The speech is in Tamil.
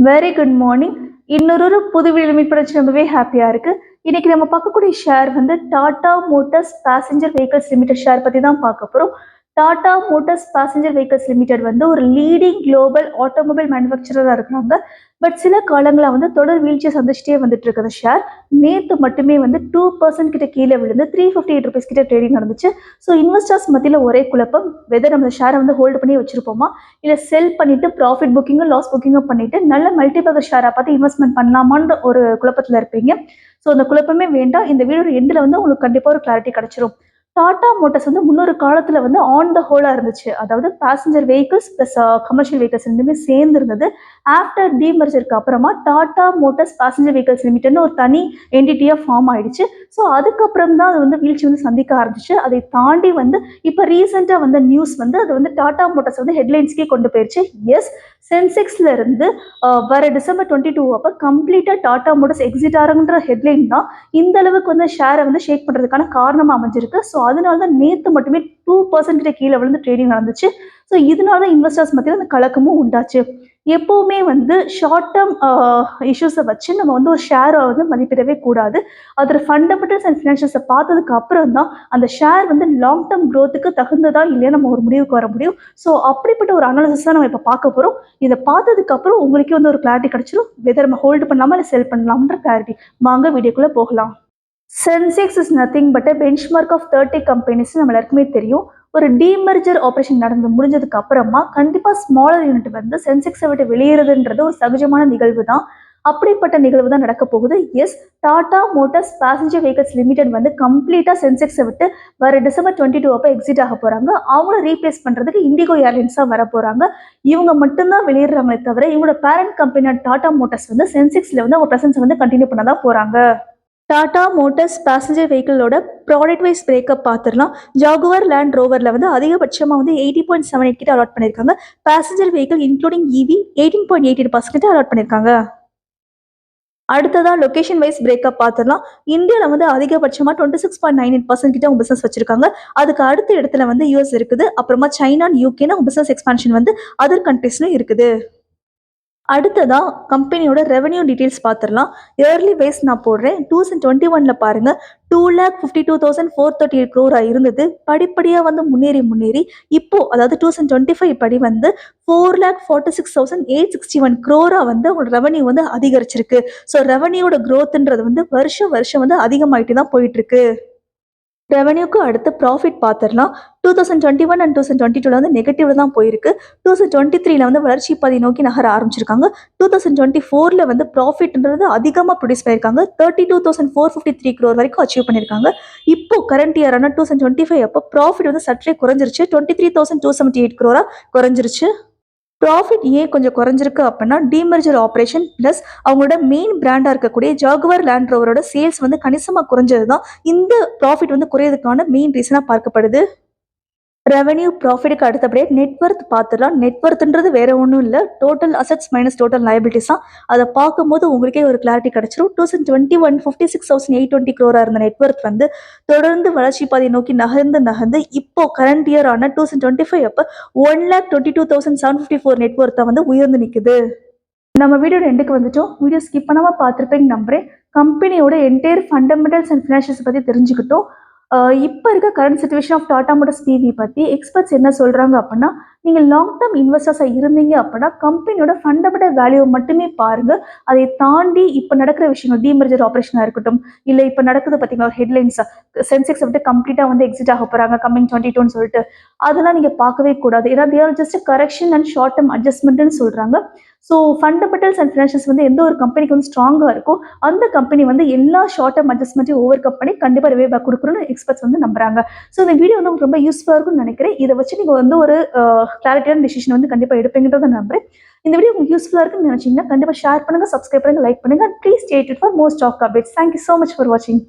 வெரி குட் மார்னிங் இன்னொரு புது வீடியோ ரொம்பவே ஹாப்பியாக இருக்குது இன்னைக்கு நம்ம பார்க்கக்கூடிய ஷேர் வந்து Tata Motors passenger vehicles limited share பற்றி தான் பார்க்க போகிறோம் Tata Motors passenger vehicles limited வந்து ஒரு லீடிங் குளோபல் ஆட்டோமொபைல் மேனுஃபேக்சரராக இருக்கிறாங்க. பட் சில காலங்களாக வந்து தொடர் வீழ்ச்சியை சந்திச்சிட்டே வந்துட்டு இருக்கிற ஷேர் நேற்று மட்டுமே வந்து டூ பர்சன்ட் கிட்ட கீழே விழுந்து த்ரீ ஃபிஃப்டி எயிட் ருபீஸ் கிட்ட ட்ரேடிங் நடந்துச்சு. ஸோ இன்வெஸ்டர்ஸ் மத்தியில் ஒரே குழப்பம் வெதர் நம்ம ஷேரை வந்து ஹோல்டு பண்ணி வச்சிருப்போமா இல்லை செல் பண்ணிட்டு ப்ராஃபிட் புக்கிங்கும் லாஸ் புக்கிங்கும் பண்ணிட்டு நல்ல மல்டிபகர் ஷேரை பார்த்து இன்வெஸ்ட்மெண்ட் பண்ணலாமான்ற ஒரு குழப்பத்தில் இருப்பீங்க. ஸோ அந்த குழப்பமே வேண்டாம். இந்த வீடியோ எண்டில் வந்து உங்களுக்கு கண்டிப்பாக ஒரு கிளாரிட்டி கிடைச்சிரும். டாடா மோட்டர்ஸ் வந்து முன்னொரு காலத்தில் வந்து ஆன் த ஹோலாக இருந்துச்சு. அதாவது passenger vehicles plus commercial vehicles ரெண்டுமே சேர்ந்து இருந்தது ஆஃப்டர் டீமர்ஜருக்கு அப்புறமா டாடா மோட்டார்ஸ் பேசஞ்சர் வெஹிக்கிள்ஸ் லிமிடெட்னு ஒரு தனி என்டிட்டியாக ஃபார்ம் ஆயிடுச்சு. ஸோ அதுக்கப்புறம் தான் அது வந்து வீழ்ச்சி வந்து சந்திக்க ஆரம்பிச்சு. அதை தாண்டி வந்து இப்போ ரீசெண்டாக வந்த நியூஸ் வந்து அது வந்து டாடா மோட்டார்ஸ் வந்து ஹெட்லைன்ஸ்க்கே கொண்டு போயிடுச்சு எஸ் சென்செக்ஸ்ல இருந்து வர டிசம்பர் டுவெண்ட்டி டூ அப்போ கம்ப்ளீட்டாக டாடா மோட்டார்ஸ் எக்ஸிட் ஆகுன்ற ஹெட்லைன் தான். இந்த அளவுக்கு வந்து ஷேரை வந்து ஷேக் பண்ணுறதுக்கான காரணமாக அமைஞ்சிருக்கு. ஸோ அதனால தான் நேற்று மட்டுமே டூ பர்சன்ட் கிட்ட கீழே விழுந்து ட்ரேடிங் நடந்துச்சு. ஸோ இதனால தான் இன்வெஸ்டர்ஸ் மத்தியில் அந்த கலக்கமும் உண்டாச்சு. எப்போவுமே வந்து ஷார்ட் டேர்ம் இஷ்யூஸை வச்சு நம்ம வந்து ஒரு ஷேரை வந்து மதிப்பிடவே கூடாது. அதோட ஃபண்டமெண்டல்ஸ் அண்ட் ஃபினான்ஷியல்ஸை பார்த்ததுக்கு அப்புறம் தான் அந்த ஷேர் வந்து லாங் டேர்ம் க்ரோத்துக்கு தகுந்ததா இல்லையா நம்ம ஒரு முடிவுக்கு வர முடியும். ஸோ அப்படிப்பட்ட ஒரு அனாலிசிஸ் தான் நம்ம இப்போ பார்க்க போகிறோம் இதை பார்த்ததுக்கு அப்புறம் உங்களுக்கே வந்து ஒரு கிளாரிட்டி கிடச்சிரும். வெதர் நம்ம ஹோல்டு பண்ணலாமா இல்லை செல் பண்ணலாம்ன்ற கிளாரிட்டி வாங்க வீடியோக்குள்ளே போகலாம். Sensex is nothing but a benchmark of thirty companies நம்ம எல்லாருக்குமே தெரியும். ஒரு டீமெர்ஜர் ஆப்ரேஷன் நடந்து முடிஞ்சதுக்கு அப்புறமா கண்டிப்பாக ஸ்மாலர் யூனிட் வந்து சென்செக்ஸை விட்டு வெளியேறதுன்றது ஒரு சகஜமான நிகழ்வு தான் அப்படிப்பட்ட நிகழ்வு தான் நடக்க போகுது. Yes Tata Motors passenger vehicles limited வந்து கம்ப்ளீட்டாக சென்செக்ஸை விட்டு வர டிசம்பர் டுவெண்ட்டி டூ அப்போ எக்ஸிட் ஆக போகிறாங்க அவங்கள ரீப்ளேஸ் பண்ணுறதுக்கு இண்டிகோ ஏர்லைன்ஸாக வர போகிறாங்க இவங்க மட்டும்தான் வெளியேறாங்களே தவிர இவங்களோட பேரண்ட் கம்பெனியான டாடா மோட்டார்ஸ் வந்து சென்செக்ஸில் வந்து அவங்க ப்ரெசன்ஸை வந்து கண்டினியூ பண்ண தான் போகிறாங்க டாடா மோட்டார்ஸ் பேசஞ்சர் வெஹிக்கிளோட ப்ராடக்ட் வைஸ் பிரேக்கப் பார்த்துடலாம். ஜாகுவர் லேண்ட் ரோவரில் வந்து அதிகபட்சமாக வந்து எயிட்டி பாயிண்ட் செவன் எயிட் கிட்ட அலாட் பண்ணியிருக்காங்க passenger vehicle including EV eighteen point eight eight percent allot பண்ணியிருக்காங்க அடுத்ததா லொக்கேஷன் வைஸ் பிரேக்கப் பார்த்துடலாம். இந்தியாவில் வந்து அதிகபட்சமாக twenty six point nine eight percent கிட்ட அவங்க பிஸ்னஸ் வச்சிருக்காங்க. அதுக்கு அடுத்த இடத்துல வந்து யூஎஸ் இருக்குது. அப்புறமா சைனா யூகேன்னு அவங்க பிஸ்னஸ் எக்ஸ்பான்ஷன் வந்து அதர் கண்ட்ரீஸ்லையும் இருக்குது. அடுத்ததா கம்பெனியோட ரெவன்யூ டீட்டெயில்ஸ் பார்த்துடலாம் இயர்லி வைஸ் நான் போடுறேன். டூ தௌசண்ட் டுவெண்ட்டி ஒனில் பாருங்கள் two lakh fifty two thousand four thirty eight க்ரோராக இருந்தது. படிப்படியாக வந்து முன்னேறி முன்னேறி. இப்போ அதாவது டூ தௌசண்ட் டுவெண்ட்டி ஃபைவ் படி வந்து four lakh forty six thousand eight sixty one க்ரோராக வந்து அவங்களோட ரெவன்யூ வந்து அதிகரிச்சிருக்கு. ஸோ ரெவன்யூவோட க்ரோத்துன்றது வந்து வருஷம் வருஷம் வந்து அதிகமாயிட்டு தான் போயிட்டு இருக்கு ரெவன்யூக்கு அடுத்து ப்ராஃபிட் பார்த்துடலாம் two thousand twenty one and two thousand twenty டூவில் வந்து நெகட்டிவ்ல தான் போயிருக்கு. டூ தௌசண்ட் டுவெண்ட்டி த்ரீல வந்து வளர்ச்சி பாதை நோக்கி நகர ஆரம்பிச்சிருக்காங்க. டூ தௌசண்ட் டுவெண்ட்டி ஃபோரில் வந்து ப்ராஃபிட்ன்றது அதிகமாக ப்ரொடியூஸ் பண்ணியிருக்காங்க. Thirty two thousand four fifty three crore வரைக்கும் அச்சீவ் பண்ணியிருக்காங்க. இப்போ கரண்ட் இயரான டூ தௌசண்ட் டுவெண்ட்டி ஃபைவ் அப்போ ப்ராஃபிட் வந்து சற்றே குறைஞ்சிருச்சு. Twenty three thousand two seventy eight க்ரோராக குறைஞ்சிருச்சு. ப்ராஃபிட் ஏன் கொஞ்சம் குறைஞ்சிருக்கு அப்படின்னா டீமர்ஜர் ஆப்ரேஷன் ப்ளஸ் அவங்களோட மெயின் பிராண்டாக இருக்கக்கூடிய ஜாகுவார் லேண்ட் ரோவரோட சேல்ஸ் வந்து கணிசமாக குறைஞ்சது தான் இந்த ப்ராஃபிட் வந்து குறையதுக்கான மெயின் ரீசனாக பார்க்கப்படுது. ரெவன்யூ ப்ராஃபிட்டுக்கு அடுத்தபடியே நெட்ஒர்த் பார்த்துடலாம். நெட்ஒர்த்ன்றது வேற ஒன்றும் இல்லை. Total assets minus total liabilities தான். அதை பார்க்கும்போது உங்களுக்கே ஒரு கிளாரிட்டி கிடைச்சிரும். Two thousand twenty one fifty six thousand eight twenty க்ரோராக இருந்த நெட்ஒர்த் வந்து தொடர்ந்து வளர்ச்சி பாதையை நோக்கி நகர்ந்து நகர்ந்து இப்போ கரண்ட் இயர் ஆன டூ தௌசண்ட் டுவெண்ட்டி ஃபைவ் அப்போ one lakh twenty two thousand seven fifty four நெட்ஒர்த்தை வந்து உயர்ந்து நிற்குது நம்ம வீடியோ ரெண்டுக்கு வந்துட்டோம். வீடியோ ஸ்கிப் பண்ணாமல் பார்த்துருப்பேங்க நம்புறேன். கம்பெனியோட என்டையர் ஃபண்டமெண்டல்ஸ் அண்ட் ஃபினான்ஷியல்ஸ் பற்றி தெரிஞ்சுக்கிட்டோம். இப்போ இருக்க current situation of Tata Motors PV பற்றி எக்ஸ்பர்ட்ஸ் என்ன சொல்கிறாங்க அப்படின்னா நீங்கள் லாங் டேர்ம் இன்வெஸ்டர்ஸாக இருந்தீங்க அப்படின்னா கம்பெனியோட ஃபண்டமெண்டல் வேல்யூவை மட்டுமே பாருங்கள் அதை தாண்டி இப்போ நடக்கிற விஷயங்கள் டீமர்ஜர் ஆப்ரேஷனாக இருக்கட்டும் இல்லை இப்போ நடக்குது பார்த்தீங்களா ஹெட்லைன்ஸ் சென்செக்ஸ் விட்டு கம்ப்ளீட்டாக வந்து எக்ஸிட் ஆக போகிறாங்க கம்மிங் டுவெண்ட்டி டூன்னு சொல்லிட்டு. அதெல்லாம் நீங்கள் பார்க்கவே கூடாது. ஏன்னா there just correction and short term அட்ஜஸ்ட்மெண்ட்னு சொல்கிறாங்க ஸோ ஃபண்டமெண்டல்ஸ் அண்ட் ஃபினான்ஷியல்ஸ் வந்து எந்த ஒரு கம்பெனிக்கு வந்து ஸ்ட்ராங்காக இருக்கோ அந்த கம்பெனி வந்து எல்லா ஷார்ட் டேர்ம் அட்ஜஸ்ட்மெண்ட்டையும் ஓவர் கம் பண்ணி கண்டிப்பாக ரிவே பேக் கொடுக்கணும்னு எக்ஸ்பர்ட்ஸ் வந்து நம்புறாங்க. ஸோ இந்த வீடியோ வந்து உங்களுக்கு ரொம்ப யூஸ்ஃபுல்லாக இருக்கும்னு நினைக்கிறேன். இதை வச்சு நீங்கள் வந்து ஒரு கிளாரிட்டியான டிசிஷன் வந்து கண்டிப்பாக எடுப்பீங்கன்றதை நம்புறேன். இந்த வீடியோ உங்களுக்கு யூஸ்ஃபுல்லாக இருக்குன்னு நினச்சிங்கன்னா கண்டிப்பாக ஷேர் பண்ணுங்கள் சப்ஸ்கிரைப் பண்ணுங்கள் லைக் பண்ணுங்கள் please stayed for most of updates thank you so much for வாட்சிங்